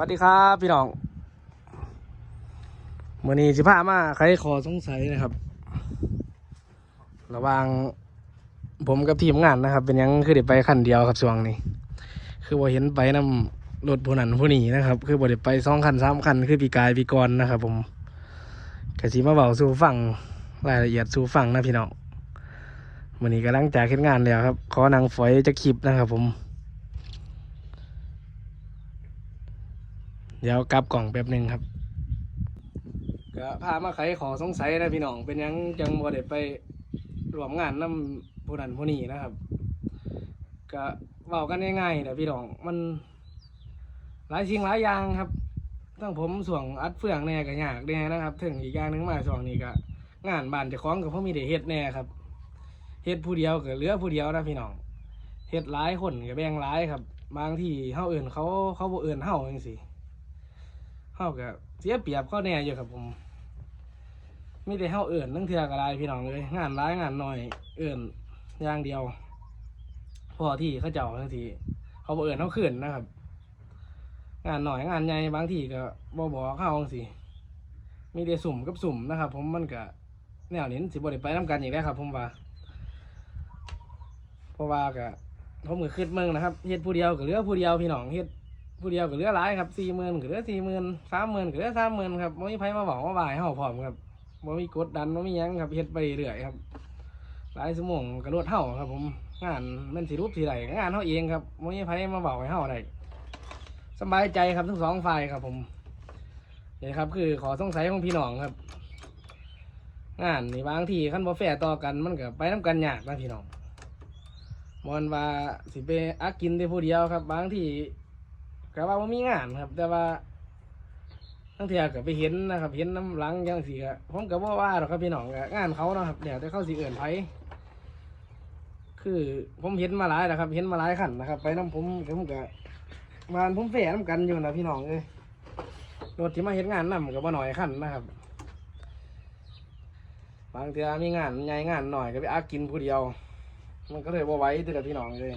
วัสดีครับพี่น้องมื่อนี้สิพามาใครขอสงสัยนะครับ ระว่างผมกับทีมงานนะครับ เป็นยังคือเด็ไปคันเดียวครับช่วงนี้ คือว่าเห็นไปนำรถผู้นั้นผู้นี้นะครับ คือบ่ได้ไปสองคันสามคัน คือปีกายปีกรนะครับ ผมกสิมาเบาสู่ฟังรายละเอียดสู่ฟังนะพี่น้องมื่อนี้กำลังจากเฮ็ดงานแล้วครับ ขอนางฝอยจะคลิปนะครับ ผม เดี๋ยวกลับกล่องแป๊บหนึ่งครับก็พามาไขขอสงสัยนะพี่น้อง เป็นยังจังบ่ได้ไปรวมงานนํผู้นั้นผู้นี้นะครับ ก็เว้ากันง่ายๆแต่พี่น้องมัน หลายสิ่งหลายอย่างครับทั้งผมส่วงอัดเฟืองแน่ก็ยากแน่นะครับ ถึงอีกอย่างหนึงมาส่วงนี้ก็งานบ้านจะคล้องกับพ่อมีได้เฮ็ดแน่ครับเฮ็ดผู้เดียวก็เหลือผู้เดียวนะพี่น้องเฮ็ดหลายคนก็แบ่งหลายครับ บางที่เฮาเอื่นเขาเขาบ่เอื่นเฮาจังซี่ เฮาก็เสียเปรียบเขาแน่อยู่ครับผมไมีแต่เฮาเอื่นตั้งเทื่อก็ได้พี่น้องเลยงานร้ายงานหน้อยเอื่นอย่างเดียว พอที่เขาเจ้าทั้งทีเขาบ่เอื่นเฮาขึ้นนะครับ งานหน่อยงานใหญ่บางทีก็บ่บอเข้าจังซี่มีแต่สุ่มกับสุ่มนะครับ ผมมันก็แนวนี้สิบ่ได้ไปนํกันอีกแล้วครับ ผมว่าเพราะว่าก็ผมก็คิดเมืองนะครับเฮ็ดผู้เดียวก็เหลือผู้เดียวพี่น้องเฮ็ด ผู้เดียวก็เหลือหลายครับสี่หมื่นก็เหลือสี่หมื่นสามหมื่นก็เหลือสามหมื่นครับไม่มีไผมาบอกว่าบ่ายเฮาพร้อมครับไม่มีกดดันไม่มีหยังครับเฮ็ดไปเรื่อยครับ หลายสมองกระโดดเฮาครับ ผมงานมันสิรูปสิไหลงานเฮาเองครับไม่มีไผมาบอกให้เฮาได้สบายใจครับทั้งสองฝ่ายครับ ผมนี่ครับ คือขอสงสัยของพี่น้องครับ งานนี่บางทีขั้นบ่แฟร์ต่อกันมันก็ไปน้กันยากนะพี่น้องมอนว่าสิไปอักกินได้ผู้เดียวครับ บางที ก็ว่าบ่มีงานครับ แต่ว่าทั้งเทียก็ไปเห็นนะครับ เห็นน้ำหลังยังสีก็ผมก็บ่ว่าหรอกครับพี่น้องก็งานเขาเนาะครับเดี๋ยวจะเข้าสิเอื่นไผคือผมเห็นมาหลายนะครับ เห็นมาหลายขันนะครับ ไปน้ำผมผมก็วานผมแฝงน้ำกันอยู่นะพี่น้องเลยรถที่มาเห็นงานนำก็บ่หน่อยขันนะครับ บางเทีมีงานใหญ่งานหน่อยก็ไปอากินผู้เดียว มันก็เลยบ่ไหว้เด้อพี่น้องเลย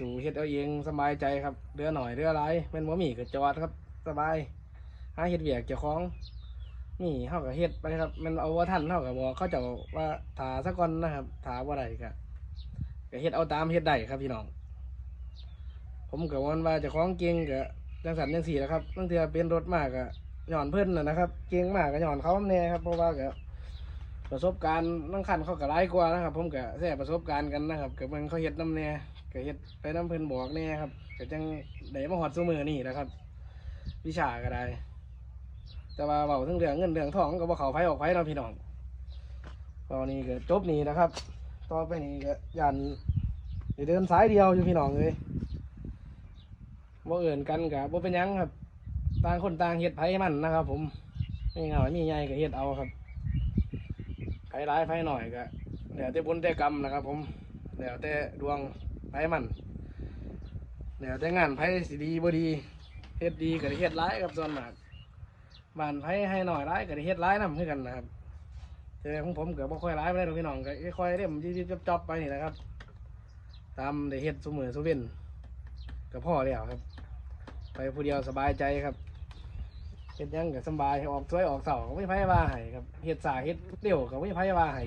สู่เฮ็ดเอาเองสบายใจครับเรือหน่อยเรือไรแม่นบ่มีก็จอดครับ สบายหาเฮ็ดเวียกเจ้าของนี่เฮาก็เฮ็ดไปครับ มันเอาว่าทันเฮาก็บอกเขาจ้าว่าถาซะก่อนนะครับถาบ่ได้ก็ก็เฮ็ดเอาตามเฮ็ดได้ครับพี่น้อง ผมก็วันว่าเจ้าของเก่งก็จังสันจังสี่แหละครับบางเทื่อเป็นรถมากก็ย้อนเพิ่นน่ะนะครับ เก่งมากก็ย้อนเขาแน่ครับเพราะว่าก็ประสบการณ์นั่งคันเขาก็หลายกว่านะครับ ผมก็แชร์ประสบการณ์กันนะครับกับเบิ่งเขาเฮ็ดนำแน่ ก็เฮ็ดไปน้ำเพิ่นบอกแน่ครับก็จังได้มาฮอดซุมือนี่นะครับ วิชาก็ได้ แต่ว่าเว้าถึงเรื่องเงินเรื่องทองก็บ่เข้าไผออกไผเนาะพี่น้องตอนนี้ก็จบนี่นะครับ ต่อไปนี้ก็ยันเดินสายเดียวอยู่พี่น้องเลยบ่เอื่นกันก็บ่เป็นยังครับ ต่างคนต่างเฮ็ดไผมันนะครับ ผมมีเหงามีใหญ่ก็เฮ็ดเอาครับไผร้ายไผหน่อยก็แล้วแต่บุญแต่กรรมนะครับ ผมแล้วแต่ดวง ไผมันแล้วแต่งานไผสิดีบ่ดีเฮ็ดดีก็ได้เฮ็ดร้ายครับส่วนมากบ้านไผให้หน่อยร้ายก็ได้เฮ็ดร้ายนำคือกันนะครับแต่ของผมก็บ่ค่อยร้ายไปได้ดอกพี่น้องก็ค่อยๆเล่มยิบๆจอบๆไปนี่นะครับ ตามได้เฮ็ดซุมื้อซุเว้นก็พอแล้วครับ ไปผู้เดียวสบายใจครับเฮ็ดยังก็สบายออกสวยออกเสาก็ไม่ไผว่าให้ครับเฮ็ดสาเฮ็ดเร็วก็ไม่ไผว่าให้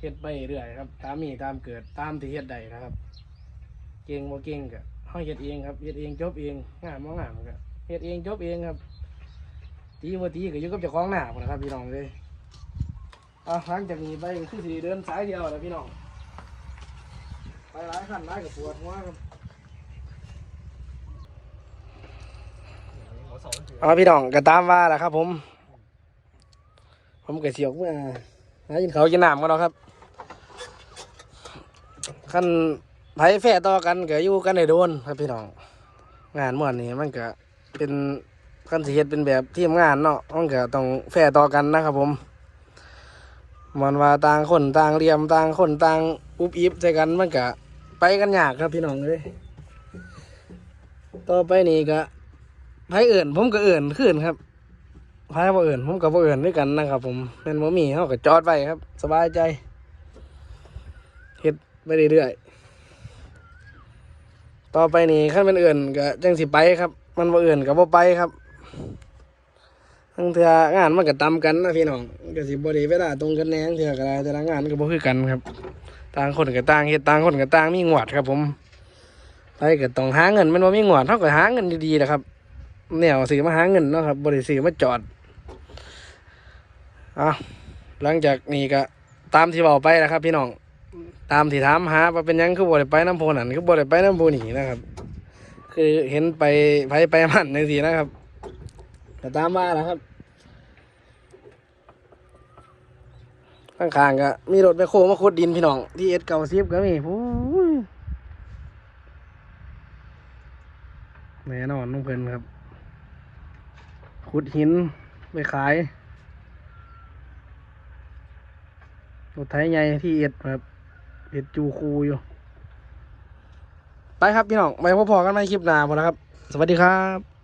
เฮ็ดไปเรื่อยครับ ตามมีตามเกิดตามที่เฮ็ดได้นะครับ เก่งบ่เก่งก็เฮาเฮ็ดเองครับเฮ็ดเองจบเองงามบ่งามก็เฮ็ดเองจบเองครับตีบ่ตีก็อยู่กับเจ้าของหน้าพุ่นนะครับพี่น้องเลยอะหลังจากนี้ไปก็คือสิเดินสายเดียวแหล้วพี่น้องไปหลายขั้นหลายก็ปวดหัวครับเอาพี่น้องก็ตามว่าแหละครับ ผม ผมก็สิออกเมื่อ หากินเขากินน้ำกันเนาะครับขั้นไผแฝต่อกันก็อยู่กันในโดนครับพี่น้อง งานม่วนนี่มันก็เป็นขั้นสิเฮ็ดเป็นแบบทีมงานเนาะมันก็ต้องแฝต่อกันนะครับผมมันว่าต่างคนต่างเรียมต่างคนต่างอุบอิบใจกันมันก็ไปกันยากครับพี่น้องเลยต่อไปนี่ก็ไผเอื่นผมก็เอื่นขึ้นครับ พายบ่เอื่นผมกับบ่เอื่นด้วยกันนะครับ ผมเป็นบ่มีเขาก็จอดไว้ครับ สบายใจเฮ็ดไปเรื่อยๆต่อไปนี่ขั้นเป็นเอื่นก็จังสิไปครับ มันบ่เอื่นกับบ่ไปครับทั้งเทื่องานมันก็ตำกันนะพี่น้องก็สิบ่ได้เวลาตรงกันแน่ทั้งเทื่อก็ได้แต่ละงานก็บ่คือกันครับ ต่างคนก็ต่างเฮ็ดต่างคนก็ต่างมีงวดครับ ผมไปก็ต้องหาเงินมันบ่มีงวดเฮาก็หาเงินดีๆแหละครับแนวสิมาหาเงินเนาะครับบ่ได้สิมาจอด อะหลังจากนี้ก็ตามที่เว้าไปนะครับ พี่น้องตามที่ถามหาว่าเป็นยังคือบ่ได้ไปน้ำโพนั่นคือบ่ได้ไปน้ำโพนี่นะครับ คือเห็นไปไปไปมันจังซี่นะครับแต่ตามมาแล้วครับข้างๆก็มีรถไปโคมาขุดดินพี่น้องที่เอ็ดเก่าซิบก็มีผู้ยแน่นอนน้องเพิ่นครับขุดหินไปขาย รถไถใหญ่ที่เอ็ดครับเอ็ดจูคูอยู่ ไปครับพี่น้องไปพบพอกันในคลิปหน้าพอแล้วครับ สวัสดีครับ